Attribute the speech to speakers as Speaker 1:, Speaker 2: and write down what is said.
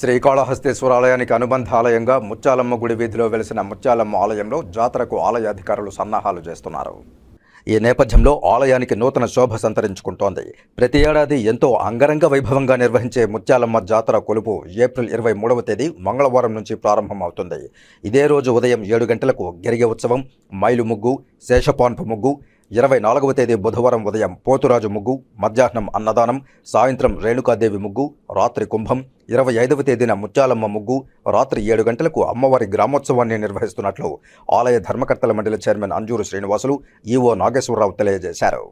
Speaker 1: శ్రీకాళహస్తీశ్వర ఆలయానికి అనుబంధ ఆలయంగా ముత్యాలమ్మ గుడి వీధిలో వెలిసిన ముత్యాలమ్మ ఆలయంలో జాతరకు ఆలయ అధికారులు సన్నాహాలు చేస్తున్నారు. ఈ నేపథ్యంలో ఆలయానికి నూతన శోభ సంతరించుకుంటోంది. ప్రతి ఏడాది ఎంతో అంగరంగ వైభవంగా నిర్వహించే ముత్యాలమ్మ జాతర కొలుపు ఏప్రిల్ ఇరవై మూడవ తేదీ మంగళవారం నుంచి ప్రారంభమవుతుంది. ఇదే రోజు ఉదయం ఏడు గంటలకు గిరిగె ఉత్సవం మైలు ముగ్గు శేషపాన్పు ముగ్గు ఇరవై నాలుగవ తేదీ బుధవారం ఉదయం పోతురాజు ముగ్గు మధ్యాహ్నం అన్నదానం సాయంత్రం రేణుకాదేవి ముగ్గు రాత్రి కుంభం ఇరవై ఐదవ తేదీన ముత్యాలమ్మ ముగ్గు రాత్రి ఏడు గంటలకు అమ్మవారి గ్రామోత్సవాన్ని నిర్వహిస్తున్నట్లు ఆలయ ధర్మకర్తల మండలి చైర్మన్ అంజూరు శ్రీనివాసులు ఈవో నాగేశ్వరరావు తెలియజేశారు.